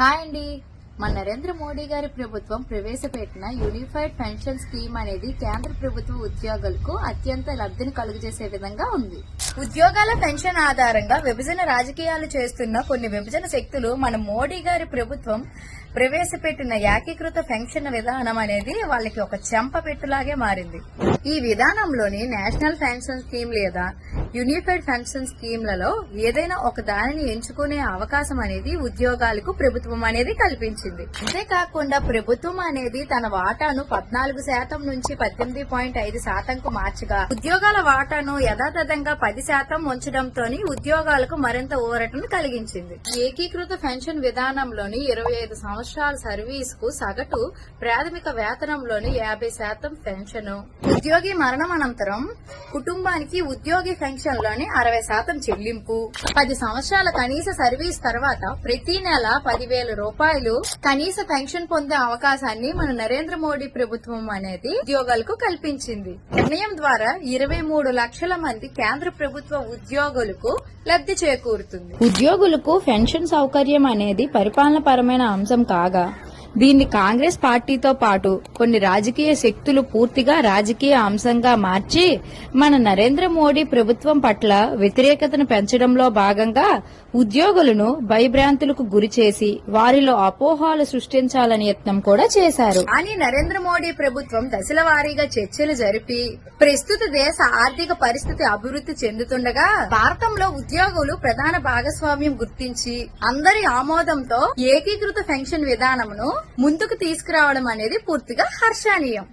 Hi అండి. మన నరేంద్ర మోడీ గారి ప్రభుత్వం ప్రవేశపెట్టిన యూనిఫైడ్ పెన్షన్ స్కీమ్ అనేది కేంద్ర ప్రభుత్వ ఉద్యోగులకు అత్యంత లబ్ధిని కలుగజేసే విధంగా ఉంది. ఉద్యోగాల పెన్షన్ ఆధారంగా విభజన రాజకీయాలు చేస్తున్న కొన్ని విభజన శక్తులు మన మోడీ గారి ప్రభుత్వం ప్రవేశపెట్టిన ఏకీకృత పెన్షన్ విధానం అనేది వాళ్ళకి ఒక చెంప పెట్టులాగే మారింది. ఈ విధానంలోని నేషనల్ పెన్షన్ స్కీమ్ లేదా యూనిఫైడ్ పెన్షన్ స్కీమ్లలో ఏదైనా ఒక దానిని ఎంచుకునే అవకాశం అనేది ఉద్యోగాలకు ప్రభుత్వం అనేది కల్పించింది. అంతేకాకుండా ప్రభుత్వం అనేది తన వాటాను పద్నాలుగు శాతం నుంచి పద్దెనిమిది పాయింట్ ఐదు శాతంకు మార్చగా ఉద్యోగాల వాటాను యథాతథంగా పది శాతం ఉంచడంతో ఉద్యోగాలకు మరింత ఊరటను కలిగించింది. ఏకీకృత పెన్షన్ విధానంలోని ఇరవై ఐదు సంవత్సరాల సర్వీస్కు సగటు ప్రాథమిక వేతనంలోని యాభై శాతం పెన్షన్. ఉద్యోగి మరణం అనంతరం కుటుంబానికి ఉద్యోగి పెన్షన్ లోని అరవై శాతం చెల్లింపు. పది సంవత్సరాల కనీస సర్వీస్ తర్వాత ప్రతి నెల పదివేల రూపాయలు కనీస పెన్షన్ పొందే అవకాశాన్ని మన నరేంద్ర మోడీ ప్రభుత్వం అనేది ఉద్యోగులకు కల్పించింది. నిర్ణయం ద్వారా ఇరవై మూడు లక్షల మంది కేంద్ర ప్రభుత్వ ఉద్యోగులకు లబ్ధి చేకూరుతుంది. ఉద్యోగులకు పెన్షన్ సౌకర్యం అనేది పరిపాలన పరమైన అంశం కాగా దీన్ని కాంగ్రెస్ పార్టీతో పాటు కొన్ని రాజకీయ శక్తులు పూర్తిగా రాజకీయ అంశంగా మార్చి మన నరేంద్ర మోడీ ప్రభుత్వం పట్ల వ్యతిరేకతను పెంచడంలో భాగంగా ఉద్యోగులను భయభ్రాంతులకు గురిచేసి వారిలో అపోహాలు సృష్టించాలని యత్నం కూడా చేశారు. కానీ నరేంద్ర మోడీ ప్రభుత్వం దశల వారీగా చర్చలు జరిపి ప్రస్తుత దేశ ఆర్థిక పరిస్థితి అభివృద్ధి చెందుతుండగా భారతంలో ఉద్యోగులు ప్రధాన భాగస్వామ్యం గుర్తించి అందరి ఆమోదంతో ఏకీకృత పెన్షన్ విధానమును ముందుకు తీసుకురావడం అనేది పూర్తిగా హర్షణీయం.